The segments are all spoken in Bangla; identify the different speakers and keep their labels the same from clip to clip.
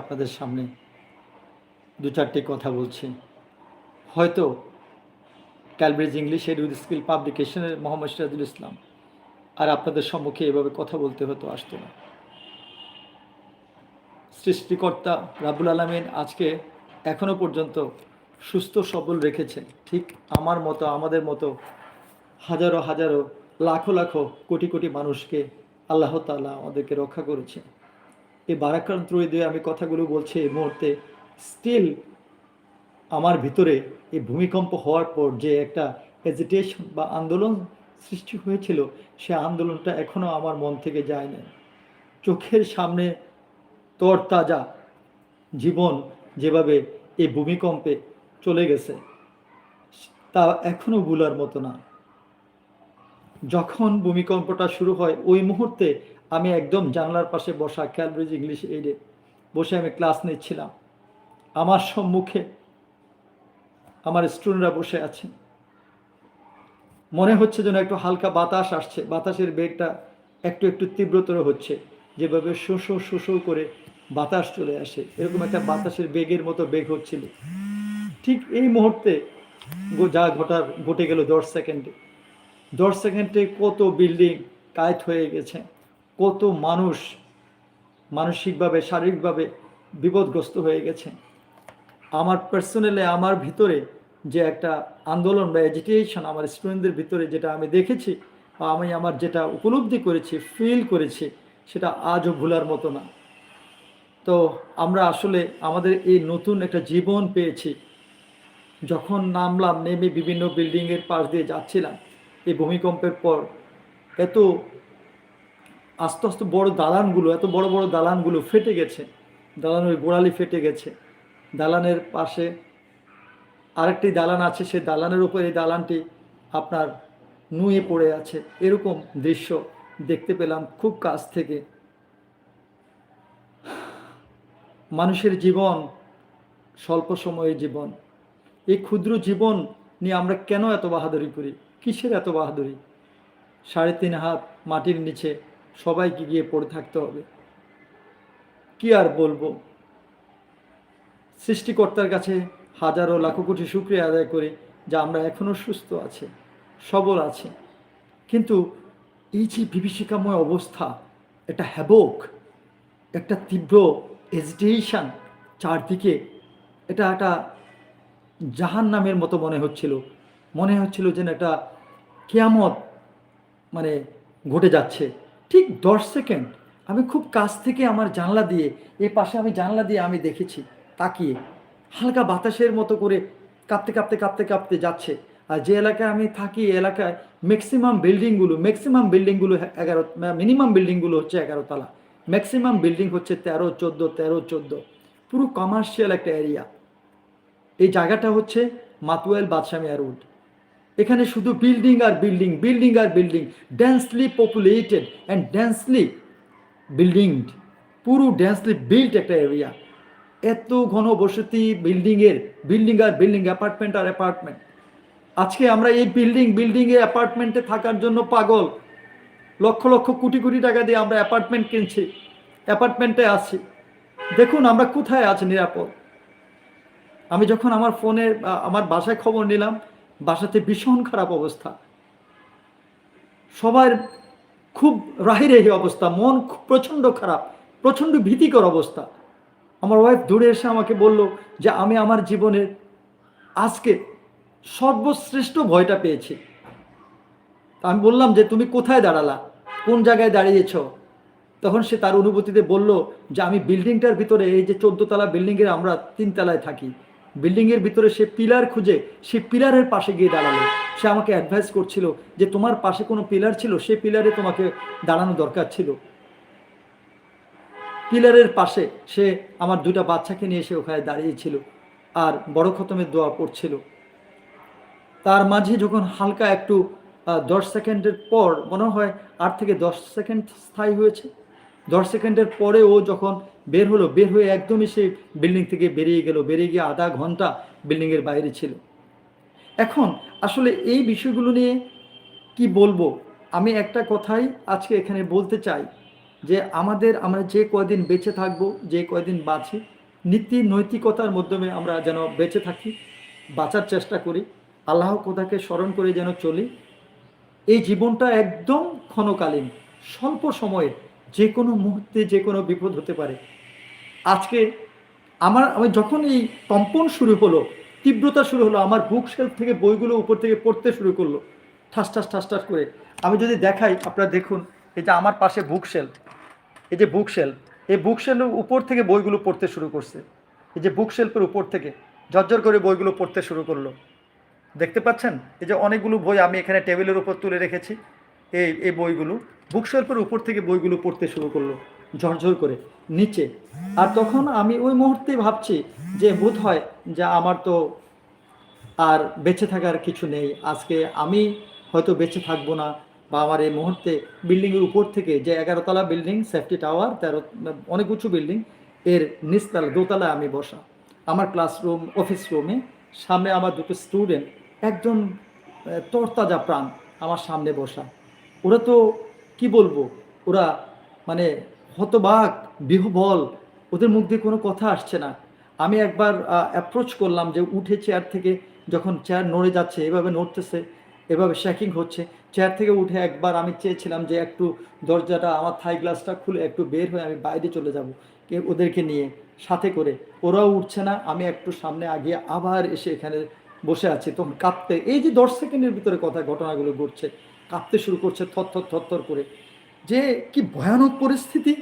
Speaker 1: আপনাদের সামনে দু চারটে কথা বলছি। হয়তো ক্যালব্রিজ ইংলিশ এডুকেট স্কিল পাবলিকেশনের মোহাম্মদ সিরাজুল ইসলাম আর আপনাদের সম্মুখে এভাবে কথা বলতে হতো আসতো না। সৃষ্টিকর্তা রাবুল আলমিন আজকে এখনও পর্যন্ত সুস্থ, সবল রেখেছেন। ঠিক আমার মতো, আমাদের মতো হাজারো হাজারো, লাখো লাখো, কোটি কোটি মানুষকে আল্লাহ তাআলা আমাদেরকে রক্ষা করেছে এই বারাক্রান্ত দিয়ে আমি কথাগুলো বলছি এই মুহূর্তে স্টিল আমার ভিতরে এই ভূমিকম্প হওয়ার পর যে একটা হেজিটেশন বা আন্দোলন সৃষ্টি হয়েছিল, সে আন্দোলনটা এখনও আমার মন থেকে যায় না চোখের সামনে তরতাজা জীবন যেভাবে এই ভূমিকম্পে চলে গেছে, তা এখনও ভুলার মতো না। যখন ভূমিকম্পটা শুরু হয়, ওই মুহূর্তে আমি একদম জানলার পাশে বসা ক্যালব্রিজ ইংলিশ এইডে বসে আমি ক্লাস নিচ্ছিলাম। আমার সম্মুখে আমার স্টুডেন্টরা বসে আছেন। মনে হচ্ছে যেন একটু হালকা বাতাস আসছে। বাতাসের বেগটা একটু একটু তীব্রতর হচ্ছে। যেভাবে শোষো শোষো করে বাতাস চলে আসে। এরকম একটা বাতাসের বেগের মতো বেগ হচ্ছিল। ঠিক এই মুহূর্তে যা ঘটার, ঘটে গেল দশ সেকেন্ডে। দশ সেকেন্ডে কত বিল্ডিং কায়েত হয়ে গেছে। কত মানুষ মানসিকভাবে, শারীরিকভাবে বিপদগ্রস্ত হয়ে গেছে। আমার পার্সোনালি আমার ভিতরে যে একটা আন্দোলন বা এজিটেশন আমার স্টুডেন্টদের ভিতরে যেটা আমি দেখেছি বা আমি আমার যেটা উপলব্ধি করেছি ফিল করেছি, সেটা আজও ভুলার মতো না। তো আমরা আসলে আমাদের এই নতুন একটা জীবন পেয়েছি। যখন নামলাম, নেমে বিভিন্ন বিল্ডিংয়ের পাশ দিয়ে যাচ্ছিলাম, এই ভূমিকম্পের পর এত আস্তে আস্তে বড় দালানগুলো, এত বড় বড় দালানগুলো ফেটে গেছে। দালানের গোড়ালি ফেটে গেছে। দালানের পাশে আরেকটি দালান আছে, সে দালানের উপর এই দালানটি আপনার নুয়ে পড়ে আছে। এরকম দৃশ্য দেখতে পেলাম খুব কাছ থেকে। মানুষের জীবন স্বল্প সময়ের জীবন। এই ক্ষুদ্র জীবন নিয়ে আমরা কেন এত বাহাদুরি করি? কিসের এত বাহাদুরি? সাড়ে তিন হাত মাটির নিচে সবাইকে গিয়ে পড়ে থাকতে হবে। কি আর বলব? সৃষ্টিকর্তার কাছে হাজারো লাখো কোটি শুক্রিয়া আদায় করি যে আমরা এখনও সুস্থ আছি, সবল আছি। কিন্তু এই যে বিভীষিকাময় অবস্থা একটা হ্যাবক, একটা তীব্র এজিটেশন চারদিকে, এটা একটা জাহান নামের মতো মনে হচ্ছিল। মনে হচ্ছিল যেন একটা কেয়ামত মানে ঘটে যাচ্ছে। ঠিক দশ সেকেন্ড আমি খুব কাছ থেকে আমার জানলা দিয়ে এ পাশে আমি জানলা দিয়ে আমি দেখেছি, তাকিয়ে। হালকা বাতাসের মতো করে কাঁপতে কাঁপতে কাঁপতে কাঁপতে যাচ্ছে। আর যে এলাকায় আমি থাকি এলাকায় ম্যাক্সিমাম বিল্ডিংগুলো ম্যাক্সিমাম বিল্ডিংগুলো এগারো মিনিমাম বিল্ডিংগুলো হচ্ছে এগারো তলা। ম্যাক্সিমাম বিল্ডিং হচ্ছে তেরো, চোদ্দ তেরো, চোদ্দ। পুরো কমার্শিয়াল একটা এরিয়া এই জায়গাটা হচ্ছে মাতুয়েল বাদশামিয়া রোড এখানে শুধু বিল্ডিং আর building building R building densely populated and densely building পুরো ডেন্সলি বিল্ড একটা এরিয়া এত ঘনবসতি বিল্ডিংয়ের বিল্ডিং আর বিল্ডিং অ্যাপার্টমেন্ট আর অ্যাপার্টমেন্ট আজকে আমরা এই বিল্ডিং বিল্ডিংয়ে অ্যাপার্টমেন্টে থাকার জন্য পাগল। লক্ষ লক্ষ কোটি কোটি টাকা দিয়ে আমরা অ্যাপার্টমেন্ট কিনছি অ্যাপার্টমেন্টে আছি। দেখুন আমরা কোথায় আছি নিরাপদ। আমি যখন আমার ফোনে আমার বাসায় খবর নিলাম বাসাতে ভীষণ খারাপ অবস্থা। সবার খুব রাহিরেহি অবস্থা, মন খুব প্রচণ্ড খারাপ, প্রচণ্ড ভীতিকর অবস্থা। আমার ওয়াইফ দূরে এসে আমাকে বলল যে, আমি আমার জীবনের আজকে সর্বশ্রেষ্ঠ ভয়টা পেয়েছি। আমি বললাম যে, তুমি কোথায় দাঁড়ালা? কোন জায়গায় দাঁড়িয়েছ? তখন সে তার অনুভূতিতে বলল যে, আমি বিল্ডিংটার ভিতরে, এই যে চোদ্দতলা বিল্ডিংয়ের আমরা তিনতলায় থাকি। বিল্ডিংয়ের ভিতরে সে পিলার খুঁজে সে পিলারের পাশে গিয়ে দাঁড়াল। সে আমাকে অ্যাডভাইস করছিল যে তোমার পাশে কোনো পিলার ছিল, সে পিলারে তোমাকে দাঁড়ানো দরকার ছিল। পিলারের পাশে সে আমার দুটা বাচ্চাকে নিয়ে এসে ওখানে দাঁড়িয়েছিল আর বড় খতমের দোয়া পড়ছিল তার মাঝে যখন হালকা একটু দশ সেকেন্ডের পর, মনে হয় আট থেকে দশ সেকেন্ড স্থায়ী হয়েছে, দশ সেকেন্ডের পরে ও যখন বের হলো, বের হয়ে একদমই সে বিল্ডিং থেকে বেরিয়ে গেল, বেরিয়ে গিয়ে আধা ঘণ্টা বিল্ডিংয়ের বাইরে ছিল। এখন আসলে এই বিষয়গুলো নিয়ে কি বলব? আমি একটা কথাই আজকে এখানে বলতে চাই যে আমাদের আমরা যে কয়দিন বেঁচে থাকব, যে কয়দিন বাঁচি, নীতি নৈতিকতার মাধ্যমে আমরা যেন বেঁচে থাকি, বাঁচার চেষ্টা করি, আল্লাহ কোথাকে স্মরণ করে যেন চলি, এই জীবনটা একদম ক্ষণকালীন, স্বল্প সময়ে যে কোনো মুহূর্তে যে কোনো বিপদ হতে পারে। আজকে আমার, আমি যখন এই কম্পন শুরু হলো, তীব্রতা শুরু হলো, আমার বুক শেলফ থেকে বইগুলো উপর থেকে পড়তে শুরু করল, ঠাস ঠাস ঠাস ঠাস করে। আমি যদি দেখাই, আপনারা দেখুন, এই যে আমার পাশে বুক শেলফ এই যে বুক শেলফ এই বুক শেলফের উপর থেকে বইগুলো পড়তে শুরু করছে। এই যে বুক শেলফের উপর থেকে ঝরঝর করে বইগুলো পড়তে শুরু করল। দেখতে পাচ্ছেন? এই যে অনেকগুলো বই আমি এখানে টেবিলের উপর তুলে রেখেছি, এই এই বইগুলো। বুকশেলফের উপর থেকে বইগুলো পড়তে শুরু করল। ঝরঝর করে নিচে। আর তখন আমি ওই মুহূর্তে ভাবছি যে বোধ হয় যে আমার তো আর বেঁচে থাকার কিছু নেই। আজকে আমি হয়তো বেঁচে থাকব না বা আমার এই মুহূর্তে বিল্ডিংয়ের উপর থেকে যে এগারোতলা বিল্ডিং, সেফটি টাওয়ার, তেরো, অনেক উঁচু বিল্ডিং, এর নিচতলা দোতলায় আমি বসা। আমার ক্লাসরুম, অফিস রুমে সামনে আমার দুটো স্টুডেন্ট, একজন তরতাজা প্রাণ আমার সামনে বসা। ওরা তো কি বলব? ওরা মানে হতবাক, বিহবল, ওদের মুখ দিয়ে কোনো কথা আসছে না। আমি একবার অ্যাপ্রোচ করলাম যে উঠে চেয়ার থেকে যখন চেয়ার নড়ে যাচ্ছে, এভাবে নড়তেছে, এভাবে শ্যাকিং হচ্ছে চেয়ার থেকে উঠে একবার আমি চেয়েছিলাম যে একটু দরজাটা, আমার থাই গ্লাসটা খুলে একটু বের হয়ে আমি বাইরে চলে যাব ওদেরকে নিয়ে, সাথে করে। ওরাও উঠছে না, আমি একটু সামনে আগিয়ে আবার এসে এখানে বসে আছি। তখন কাঁপতে, এই যে দশ সেকেন্ডের ভিতরে কথা, ঘটনাগুলো ঘটছে, কাঁপতে শুরু করছে থর থর থরথর করে। যে কি ভয়ানক পরিস্থিতি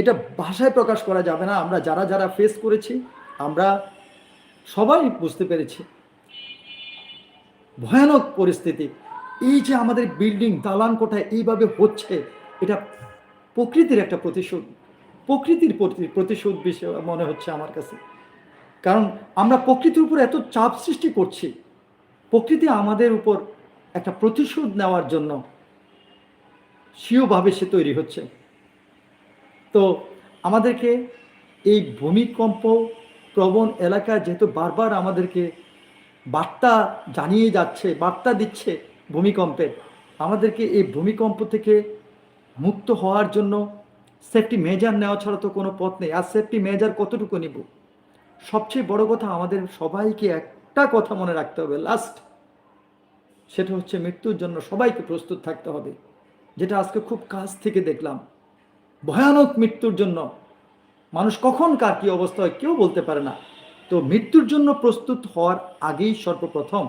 Speaker 1: এটা ভাষায় প্রকাশ করা যাবে না। আমরা যারা যারা ফেস করেছি, আমরা সবাই বুঝতে পেরেছি। ভয়ানক পরিস্থিতি। এই যে আমাদের বিল্ডিং দালান কোঠায় এইভাবে হচ্ছে, এটা প্রকৃতির একটা প্রতিশোধ। প্রকৃতির প্রতি প্রতিশোধ বিষয় মনে হচ্ছে আমার কাছে। কারণ আমরা প্রকৃতির উপর এত চাপ সৃষ্টি করছি, প্রকৃতি আমাদের উপর একটা প্রতিশোধ নেওয়ার জন্য স্বীয়ভাবে সে তৈরি হচ্ছে। তো আমাদেরকে এই ভূমিকম্প প্রবণ এলাকায় যেহেতু বারবার আমাদেরকে বার্তা জানিয়ে যাচ্ছে, বার্তা দিচ্ছে ভূমিকম্পের আমাদেরকে এই ভূমিকম্প থেকে মুক্ত হওয়ার জন্য সেফটি মেজার নেওয়া ছাড়া তো কোনো পথ নেই। আর সেফটি মেজার কতটুকু নিব? সবচেয়ে বড় কথা আমাদের সবাইকে একটা কথা মনে রাখতে হবে লাস্ট সেটা হচ্ছে মৃত্যুর জন্য সবাইকে প্রস্তুত থাকতে হবে, যেটা আজকে খুব কাছ থেকে দেখলাম। ভয়ানক মৃত্যুর জন্য। মানুষ কখন কার কী অবস্থা হয় কেউ বলতে পারে না। তো মৃত্যুর জন্য প্রস্তুত হওয়ার আগেই সর্বপ্রথম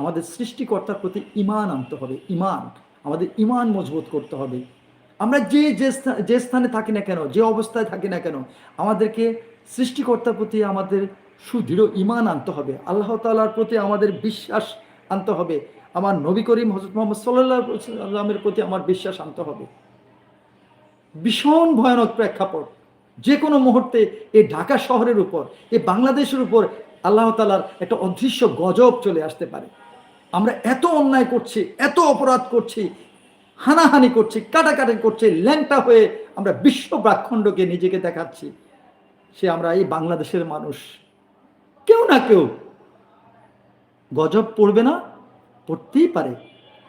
Speaker 1: আমাদের সৃষ্টিকর্তার প্রতি ইমান আনতে হবে ইমান আমাদের ইমান মজবুত করতে হবে। আমরা যে যে স্থান, যে স্থানে থাকি না কেন, যে অবস্থায় থাকি না কেন, আমাদেরকে সৃষ্টিকর্তার প্রতি আমাদের সুদৃঢ় ইমান আনতে হবে। আল্লাহ তাআলার প্রতি আমাদের বিশ্বাস আনতে হবে। আমার নবী করিম হজরত মোহাম্মদ সাল্লাহ প্রতি আমার বিশ্বাস আনতে হবে। ভীষণ ভয়ানক প্রেক্ষাপট। যে কোনো মুহূর্তে এই ঢাকা শহরের উপর, এই বাংলাদেশের উপর আল্লাহ তালার একটা অদৃশ্য গজব চলে আসতে পারে। আমরা এত অন্যায় করছি, এত অপরাধ করছি, হানাহানি করছি, কাটাকাটি করছি, ল্যাংটা হয়ে আমরা বিশ্ব ব্রাক্ষণ্ডকে নিজেকে দেখাচ্ছি। সে আমরা এই বাংলাদেশের মানুষ। কেউ না কেউ। গজব পড়বে না, পড়তেই পারে।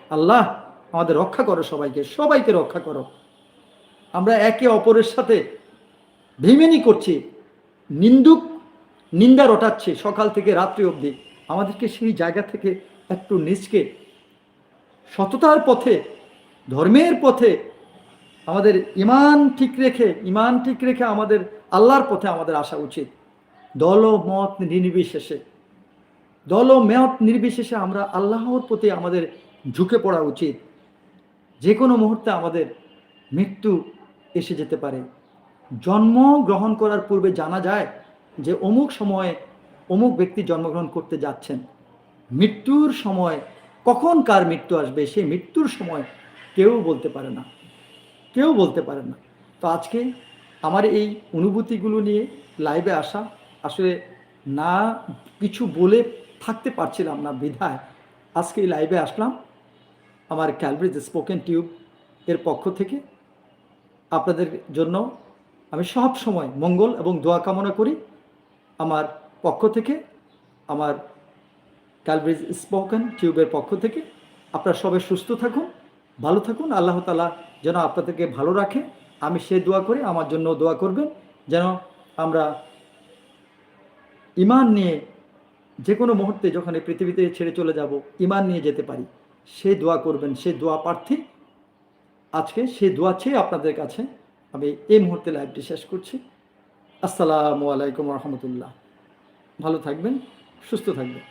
Speaker 1: আল্লাহ আমাদের রক্ষা করো সবাইকে সবাইকে রক্ষা করো। আমরা একে অপরের সাথে ভিমেনি করছি, নিন্দুক, নিন্দা রটাচ্ছে সকাল থেকে রাত্রি অবধি। আমাদেরকে সেই জায়গা থেকে একটু নিজকে সততার পথে, ধর্মের পথে আমাদের ইমান ঠিক রেখে, ইমান ঠিক রেখে আমাদের আল্লাহর পথে আমাদের আসা উচিত। দল মত নির্বিশেষে, দল ও মেয়ত নির্বিশেষে আমরা আল্লাহর প্রতি আমাদের ঝুঁকে পড়া উচিত। যে কোনো মুহূর্তে আমাদের মৃত্যু এসে যেতে পারে। জন্ম গ্রহণ করার পূর্বে জানা যায় যে অমুক সময়ে অমুক ব্যক্তি জন্মগ্রহণ করতে যাচ্ছেন। মৃত্যুর সময় কখন কার মৃত্যু আসবে সেই মৃত্যুর সময় কেউ বলতে পারে না। কেউ বলতে পারে না। তো আজকে আমার এই অনুভূতিগুলো নিয়ে লাইভে আসা, আসলে না কিছু বলে থাকতে পারছিলাম না বিধায় আজকে এই লাইভে আসলাম। আমার ক্যালব্রিজ স্পোকেন টিউব এর পক্ষ থেকে আপনাদের জন্য আমি সব সময় মঙ্গল এবং দোয়া কামনা করি। আমার পক্ষ থেকে, আমার ক্যালব্রিজ স্পোকেন টিউবের পক্ষ থেকে আপনারা সবাই সুস্থ থাকুন, ভালো থাকুন। আল্লাহ তালা যেন আপনাদেরকে ভালো রাখে। আমি সে দোয়া করি, আমার জন্য দোয়া করবেন। যেন আমরা ইমান নিয়ে যে কোনো মুহূর্তে যখন এই পৃথিবীতে ছেড়ে চলে যাব ইমান নিয়ে যেতে পারি, সে দোয়া করবেন, সে দোয়া প্রার্থী আজকে সে দোয়া চেয়ে আপনাদের কাছে আমি এই মুহূর্তে লাইভটি শেষ করছি। আসসালামু আলাইকুম রহমতুল্লাহ। ভালো থাকবেন, সুস্থ থাকবেন।